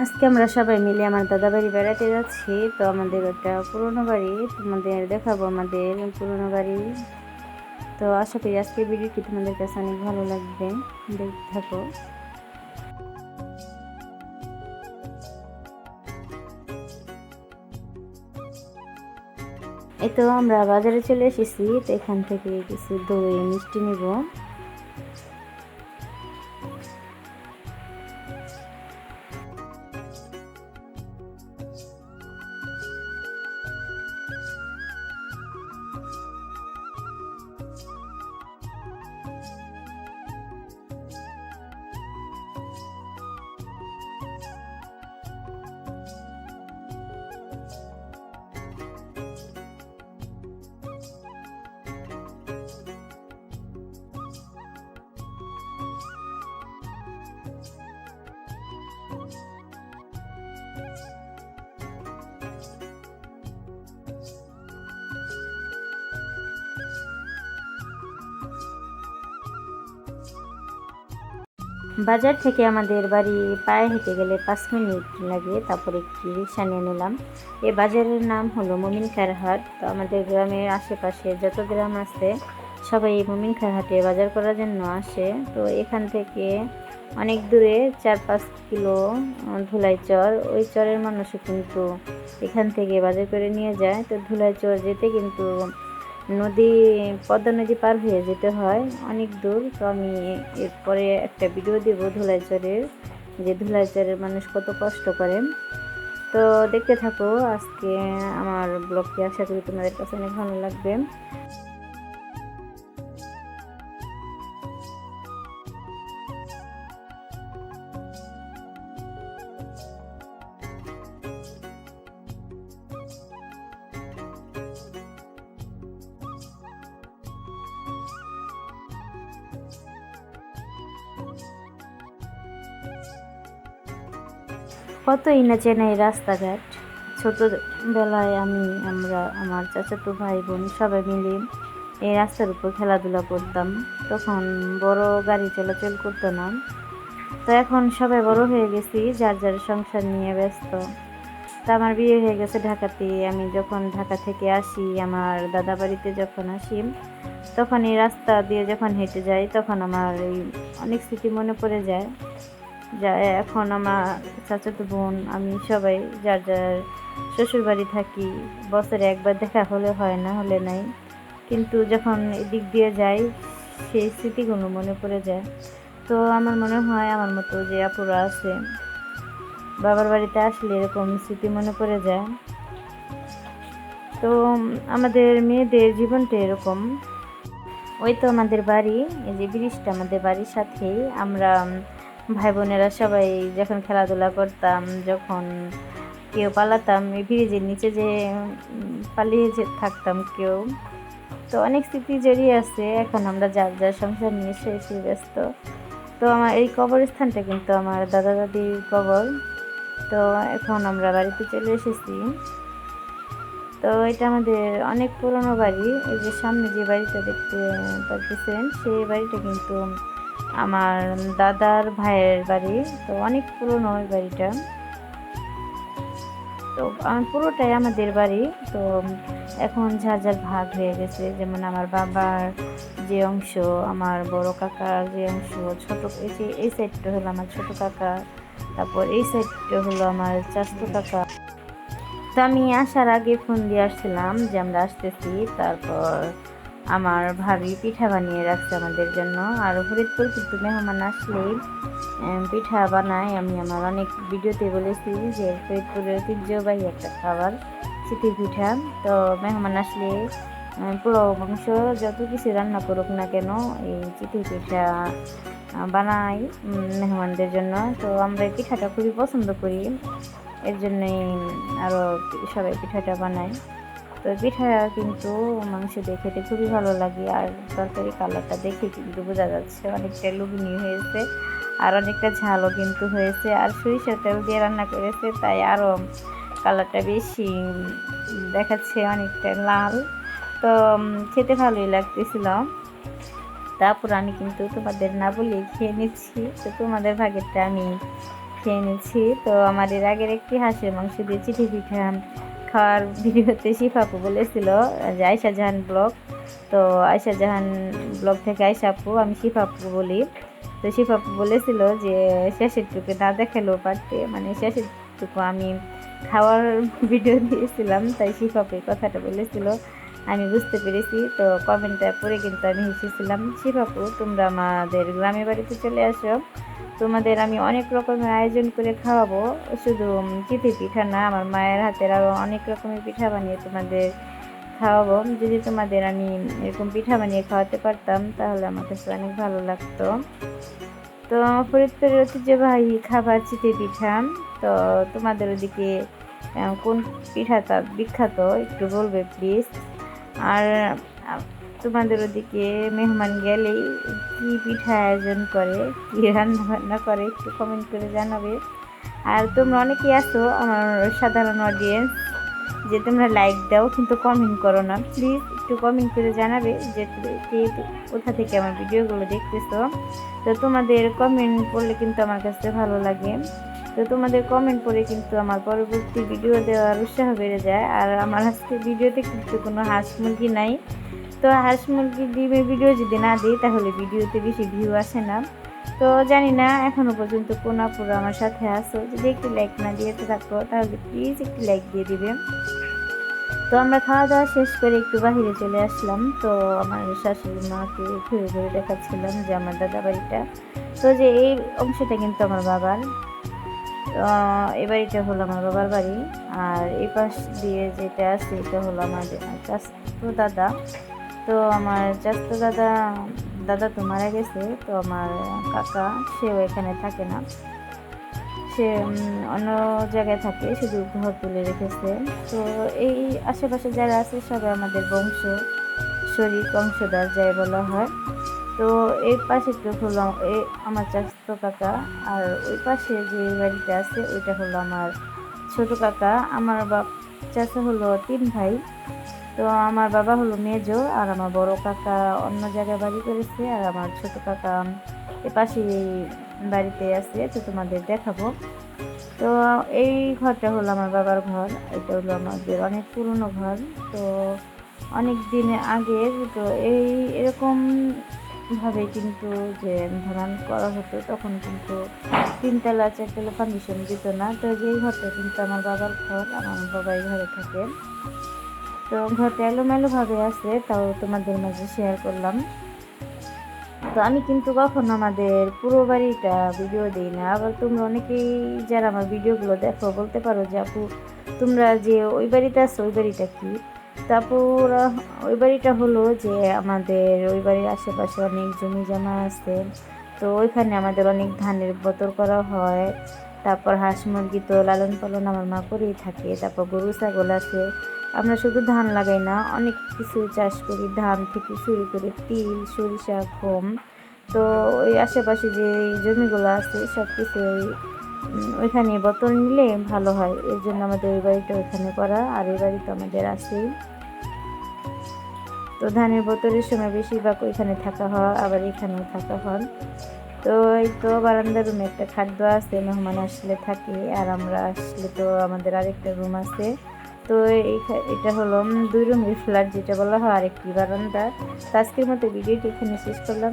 আজকে আমরা সবাই মিলে আমার দাদা বাড়ি বেড়াতে যাচ্ছি, তো আমাদের একটা পুরনো বাড়ি তোমাদের দেখাবো আমাদের পুরনো বাড়ি। তো আশা করি আজকে ভিডিওটি তোমাদের কাছে অনেক ভালো লাগবে। দেখতে থাকো। এই তো আমরা বাজারে চলে এসেছি, তো এখান থেকে কিছু দই মিষ্টি নিব। বাজার থেকে আমাদের বাড়ি পায়ে হেঁটে গেলে পাঁচ মিনিট লাগে, তারপর একটি রিক্সা নিয়ে নিলাম। এই বাজারের নাম হলো মুমিন হাট। তো আমাদের গ্রামের আশেপাশে যত গ্রাম আছে, সবাই এই মুমিন হাটে বাজার করার জন্য আসে। তো এখান থেকে অনেক দূরে চার পাঁচ কিলো ধুলাই চর। ওই চরের মানুষও কিন্তু এখান থেকে বাজার করে নিয়ে যায়। তো ধুলাই চর যেতে কিন্তু নদী, পদ্মা নদী পার হয়ে যেতে হয়, অনেক দূর। তো আমি এরপরে একটা ভিডিও দেব ধুলাইচরের, যে ধুলাইচরের মানুষ কত কষ্ট করে। তো দেখতে থাকো, আজকে আমার ব্লগটি আশা করি তোমাদের কাছে অনেক ভালো লাগবে। কতই না চেনা এই রাস্তাঘাট। ছোটোবেলায় আমি, আমরা, আমার চাচাতো ভাই বোন সবাই মিলে এই রাস্তার উপর খেলাধুলা করতাম। তখন বড় গাড়ি চলাচল করতো না। তো এখন সবাই বড় হয়ে গেছি, যার যার সংসার নিয়ে ব্যস্ত। তা আমার বিয়ে হয়ে গেছে ঢাকাতে। আমি যখন ঢাকা থেকে আসি, আমার দাদা বাড়িতে যখন আসি, তখন এই রাস্তা দিয়ে যখন হেঁটে যাই, তখন আমার এই অনেক স্মৃতি মনে পড়ে যায়। যা, এখন আমার চাচাতো বোন, আমি সবাই যার যার শ্বশুর বাড়ি থাকি, বছরে একবার দেখা হলে হয়, না হলে নাই। কিন্তু যখন এদিক দিয়ে যাই, সেই স্মৃতিগুলো মনে পড়ে যায়। তো আমার মনে হয়, আমার মতো যে আপুরা আছে, বাবার বাড়িতে আসলে এরকম স্মৃতি মনে পড়ে যায়। তো আমাদের মেয়েদের জীবনটা এরকম। ওই তো আমাদের বাড়ি, এই যে ব্রিজটা আমাদের বাড়ির সাথেই। আমরা ভাই বোনেরা সবাই যখন খেলাধুলা করতাম, যখন কেউ পালাতাম, এই ব্রিজের নিচে যে পালিয়ে যে থাকতাম কেউ, তো অনেক স্মৃতি জড়িয়ে আছে। এখন আমরা যার যার সংসার নিয়ে এসে ব্যস্ত। তো আমার এই কবরস্থানটা কিন্তু আমার দাদা দাদির কবর। তো এখন আমরা বাড়িতে চলে এসেছি। তো এটা আমাদের অনেক পুরনো বাড়ি। এই যে সামনে যে বাড়িটা দেখতে পাচ্ছেন সেই বাড়িটা কিন্তু আমার দাদার ভাইয়ের বাড়ি, তো অনেক পুরনো ওই বাড়িটা। তো পুরোটাই আমাদের বাড়ি, তো এখন যার যার ভাগ হয়ে গেছে, যেমন আমার বাবার যে অংশ, আমার বড় কাকার যে অংশ, ছোট, এই এই সাইডটা হলো আমার ছোট কাকা, তারপর এই সাইডটা হলো আমার চাষতো কাকা। তো আমি আসার আগে ফোন দিয়ে আসছিলাম যে আমরা আসতেছি, তারপর আমার ভাবি পিঠা বানিয়ে রাখছে আমাদের জন্য। আর ফরিদপুর কিন্তু মেহমান আসলেই পিঠা বানায়। আমি আমার অনেক ভিডিওতে বলেছি যে ফরিদপুরের ঐতিহ্যবাহী একটা খাবার চিতি পিঠা। তো মেহমান আসলে পুরো মাংস, যত কিছু রান্না করুক না কেন, এই চিতি পিঠা বানাই মেহমানদের জন্য। তো আমরা এই পিঠাটা খুবই পছন্দ করি। এর জন্যই আরও সবাই পিঠাটা বানায়। তো পিঠা, কিন্তু মাংস দিয়ে খেতে খুবই ভালো লাগে। আর তরকারি কালারটা দেখে কিন্তু বোঝা যাচ্ছে অনেকটা লুবিনি হয়েছে আর অনেকটা ঝালও কিন্তু হয়েছে। আর সরিষার তেল দিয়ে রান্না করেছে, তাই আরও কালারটা বেশি দেখাচ্ছে অনেকটা লাল। তো খেতে ভালোই লাগতেছিল। তারপর আমি কিন্তু তোমাদের না বলে খেয়ে নিচ্ছি। তো তোমাদের ভাগেরটা আমি খেয়ে নিচ্ছি। তো আমার এর আগের একটি হাঁসের মাংস দিয়ে চিঠি পিঠা খাওয়ার ভিডিওতে শিফাপু বলেছিল, যে আয়সা জাহান ব্লগ। তো আয়সা জাহান ব্লগ থেকে আয়সা আপু, আমি শিফাপু বলি। তো শিফাপু বলেছিল যে শেষের টুকু না দেখালেও পারতে। মানে শেষের টুকু আমি খাওয়ার ভিডিও দিয়েছিলাম, তাই শিফাপু কথাটা বলেছিল। আমি বুঝতে পেরেছি, তো কমেন্টটা পরে কিন্তু আমি হেসেছিলাম। শিফাপু তোমরা আমাদের গ্রামে বাড়িতে চলে আসো। তোমাদের আমি অনেক রকমের আয়োজন করে খাওয়াবো। শুধু চিঠি পিঠা না, আমার মায়ের হাতের আরও অনেক রকমের পিঠা বানিয়ে তোমাদের খাওয়াবো। যদি তোমাদের আমি এরকম পিঠা বানিয়ে খাওয়াতে পারতাম, তাহলে আমার কাছে অনেক ভালো লাগতো। তো ফরিদপুরের ঐতিহ্যবাহী খাবার চিঠি পিঠা। তো তোমাদের ওদিকে কোন পিঠাটা বিখ্যাত, একটু বলবে প্লিজ আর তোমাদের ওদিকে মেহমান গেলেই কি পিঠা আয়োজন করে, কি রান্না বান্না করে, একটু কমেন্ট করে জানাবে। আর তোমরা অনেকেই আছো আমার সাধারণ অডিয়েন্স যে তোমরা লাইক দাও, কিন্তু কমেন্ট করো না। প্লিজ একটু কমেন্ট করে জানাবে যে কোথা থেকে আমার ভিডিওগুলো দেখতেছো। তো তোমাদের কমেন্ট পড়লে কিন্তু আমার কাছে ভালো লাগে। তো তোমাদের কমেন্ট পড়ে কিন্তু আমার পরবর্তী ভিডিও দেওয়ার উৎসাহ বেড়ে যায়। আর আমার আজকে ভিডিওতে কিন্তু কোনো হাঁস মুরগি নাই। তো হাঁস মুরগি ডিমের ভিডিও যদি না দিই, তাহলে ভিডিওতে বেশি ভিউ আসে না। তো জানি না এখনও পর্যন্ত কোন আপুরা আমার সাথে আসো যদি একটু লাইক না দিয়ে থাকো, তাহলে প্লিজ একটু লাইক দিয়ে দিবে। তো আমরা খাওয়া দাওয়া শেষ করে একটু বাহিরে চলে আসলাম। তো আমার শাশুড়ি মাকে ঘুরে ঘুরে দেখাচ্ছিলাম যে আমার দাদা বাড়িটা। তো যে এই অংশটা কিন্তু আমার বাবার। তো এই বাড়িটা হলো আমার বাবার বাড়ি। আর এই পাশ দিয়ে যেটা আছে, এটা হলো আমার চাস্তো দাদা। তো আমার চাস্তো দাদা দাদা তো মারা গেছে, তো আমার কাকা, সেও এখানে থাকে না। সে অন্য জায়গায় থাকে, শুধু ঘর তুলে রেখেছে। তো এই আশেপাশে যারা আছে, সবাই আমাদের বংশ, শরীর বংশধর যাই বলা হয়। তো এই পাশে তো হলো এই আমার চাচাতো কাকা, আর ওই পাশে যে বাড়িটা আছে, ওইটা হলো আমার ছোট কাকা। আমার বাপ, চাচা হলো তিন ভাই। তো আমার বাবা হলো মেজো আর আমার বড় কাকা অন্য জায়গায় বাড়ি করেছে আর আমার ছোট কাকা এ পাশে বাড়িতে আছে, তো তোমাদের দেখাবো। তো এই ঘরটা হলো আমার বাবার ঘর, এটা হলো আমাদের অনেক পুরনো ঘর। তো অনেক দিন আগের, তো এই এরকম ভাবে কিন্তু যে ধারণ করা হতো, তখন কিন্তু তিনতলা, চারতলা ফাউন্ডেশন দিত না। তো এই ঘরটা কিন্তু আমার বাবার ঘর, আমার বাবা এই ঘরে থাকে তো ঘরটা এলোমেলো ভাবে আছে, তাও তোমাদের মাঝে শেয়ার করলাম। তো আমি কিন্তু কখনো আমাদের পুরো বাড়িটা ভিডিও দিই না। আবার তোমরা অনেকেই যারা আমার ভিডিওগুলো দেখো, বলতে পারো যে আপু, তোমরা যে ওই বাড়িতে আছো, ওই বাড়িটা কি? তারপর ওই বাড়িটা হলো যে আমাদের ওই বাড়ির আশেপাশে অনেক জমি জমা আছে। তো ওইখানে আমাদের অনেক ধানের বতর করা হয়। তারপর হাঁস মুরগি তো লালন পালন আমার মা করেই থাকে। তারপর গরু, ছাগল আছে। আমরা শুধু ধান লাগাই না, অনেক কিছু চাষ করি, ধান থেকে শুরু করে তিল, সরিষা, গম। তো ওই আশেপাশে যে জমিগুলো আছে, সব কিছু ওইখানে বোতল নিলে ভালো হয়। এর জন্য আমাদের ওই বাড়িটা ওইখানে করা, আর এই বাড়ি তো আমাদের আছেই। তো ধানের বোতলের সময় বেশিরভাগ ওইখানে থাকা হয়, আবার এখানেও থাকা হয়। তো এই তো বারান্দার রুমে একটা খাদ্য আছে, মেহমান আসলে থাকে, আর আমরা আসলে তো আমাদের আরেকটা রুম আছে। তো এটা হলো দুই রঙের ফ্ল্যাট যেটা বলা হয় আরেকটি বারান্দা। তো আজকের মতো ভিডিওটি এখানে শেষ করলাম।